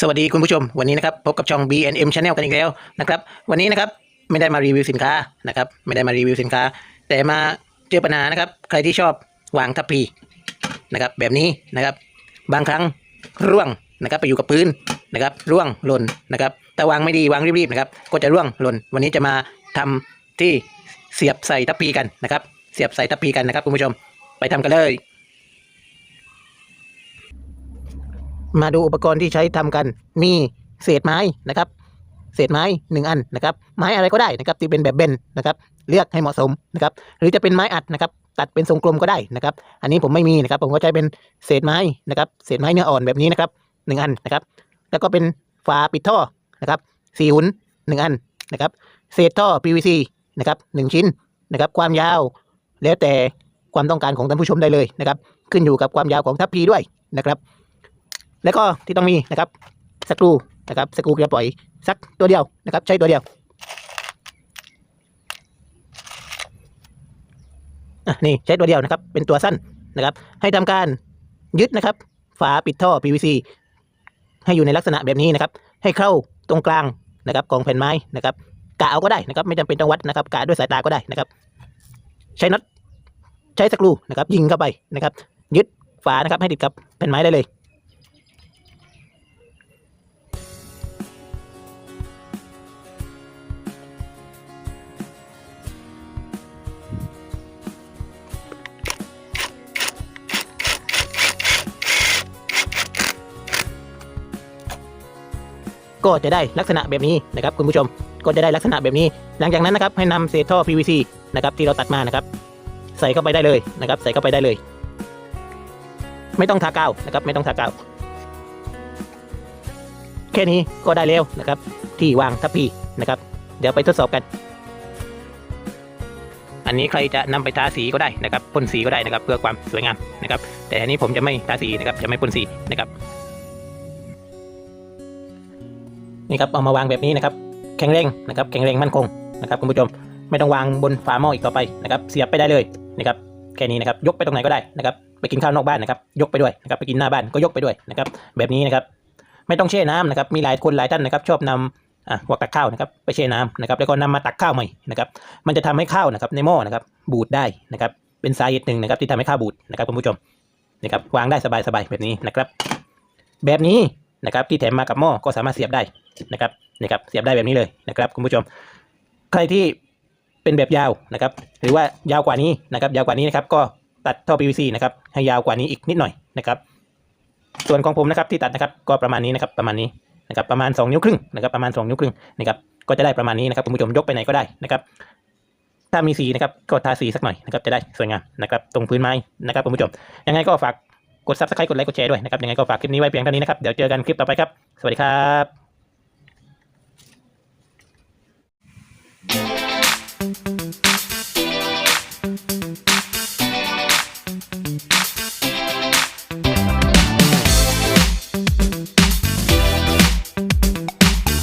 สวัสดีคุณผู้ชมวันนี้นะครับพบกับช่อง B&M Channel กันอีกแล้วนะครับวันนี้นะครับไม่ได้มารีวิวสินค้านะครับไม่ได้มารีวิวสินค้า แต่มาเจอปัญหานะครับ ใครที่ชอบวางทัพพีนะครับแบบนี้นะครับบางครั้งร่วงนะครับไปอยู่กับพื้นนะครับร่วงหล่นนะครับแต่วางไม่ดีวางรีบๆนะครับก็จะร่วงหล่นวันนี้จะมาทำที่เสียบใส่ทัพพีกันนะครับเสียบใส่ทัพพีกันนะครับคุณผู้ชมไปทำกันเลย มาดูอุปกรณ์ที่ใช้ทำกัน มีเศษไม้นะครับ เศษไม้หนึ่งอันนะครับ ไม้อะไรก็ได้นะครับที่เป็นแบบเบนนะครับ เลือกให้เหมาะสมนะครับ หรือจะเป็นไม้อัดนะครับ ตัดเป็นทรงกลมก็ได้นะครับ อันนี้ผมไม่มีนะครับ ผมก็ใช้เป็นเศษไม้นะครับ เศษไม้เนื้ออ่อนแบบนี้นะครับหนึ่งอันนะครับ แล้วก็เป็นฝาปิดท่อนะครับสี่หุ่นหนึ่งอันนะครับ เศษท่อ PVC นะครับหนึ่งชิ้นนะครับ ความยาวแล้วแต่ความต้องการของท่านผู้ชมได้เลยนะครับ ขึ้นอยู่กับความยาวของทัพพีด้วยนะครับ แล้วก็ที่ต้องมีนะครับสกรูนะครับสกรูกระปล่อยสักตัวเดียวนะครับ ใช้ตัวเดียวอะนี่ใช้ตัวเดียวนะครับ เป็นตัวสั้นนะครับ ให้ทำการยึดนะครับ ฝาปิดท่อ PVC ให้อยู่ในลักษณะแบบนี้นะครับ ให้เข้าตรงกลางนะครับของแผ่นไม้นะครับกะเอาก็ได้นะครับ ไม่จำเป็นต้องวัดนะครับกะด้วยสายตาก็ได้นะครับ ใช้น็อตใช้สกรูนะครับ ยิงเข้าไปนะครับ ยึดฝานะครับ ให้ติดกับแผ่นไม้ได้เลย ก็จะได้ลักษณะแบบนี้นะครับคุณผู้ชมก็จะได้ลักษณะแบบนี้ หลังจากนั้นนะครับให้นำเศษท่อ PVC นะครับที่เราตัดมานะครับ ใส่เข้าไปได้เลยนะครับ ใส่เข้าไปได้เลย ไม่ต้องทากาวนะครับ ไม่ต้องทากาวแค่นี้ก็ได้แล้วนะครับ ที่วางทัพพีนะครับ เดี๋ยวไปทดสอบกัน อันนี้ใครจะนำไปทาสีก็ได้นะครับพ่นสีก็ได้นะครับ เพื่อความสวยงามนะครับ แต่อันนี้ผมจะไม่ทาสีนะครับ จะไม่พ่นสีนะครับ นี่ครับเอามาวางแบบนี้นะครับ แข็งแรงนะครับ แข็งแรงมั่นคงนะครับคุณผู้ชมไม่ต้องวางบนฝาหม้ออีกต่อไปนะครับ เสียบไปได้เลยนะครับแค่นี้นะครับ ยกไปตรงไหนก็ได้นะครับไปกินข้าวนอกบ้านนะครับ ยกไปด้วยนะครับไปกินหน้าบ้านก็ยกไปด้วยนะครับ แบบนี้นะครับ ไม่ต้องแช่น้ำนะครับ มีหลายคนหลายท่านนะครับ ชอบนำอะหัวตักข้าวนะครับ ไปแช่น้ำนะครับ แล้วก็นำมาตักข้าวใหม่นะครับ มันจะทำให้ข้าวนะครับ ในหม้อนะครับ บูดได้นะครับ เป็นสาเหตุหนึ่งนะครับ ที่ทำให้ข้าวบูดนะครับคุณผู้ชมนะครับวางได้สบายๆแบบนี้นะครับ แบบนี้ นะครับที่แถมมากับหม้อก็สามารถเสียบได้นะครับนี่ครับเสียบได้แบบนี้เลยนะครับคุณผู้ชม ใครที่เป็นแบบยาวนะครับ หรือว่ายาวกว่านี้นะครับ ยาวกว่านี้นะครับ ก็ตัดท่อ PVC นะครับให้ยาวกว่านี้อีกนิดหน่อยนะครับ ส่วนของผมนะครับที่ตัดนะครับก็ประมาณนี้นะครับประมาณนี้นะครับประมาณ 2 นิ้วครึ่งนะครับประมาณ 2 นิ้วครึ่งนะครับก็จะได้ประมาณนี้นะครับคุณผู้ชมยกไปไหนก็ได้นะครับ ถ้ามีสีนะครับก็ทาสีสักหน่อยนะครับจะได้สวยงามนะครับตรงพื้นไม้นะครับคุณผู้ชมยังไงก็ฝาก กด subscribe กดไลค์กดแชร์ด้วยนะครับยังไงก็ฝากคลิปนี้ไว้เพียงเท่านี้นะครับ เดี๋ยวเจอกันคลิปต่อไปครับ สวัสดีครับ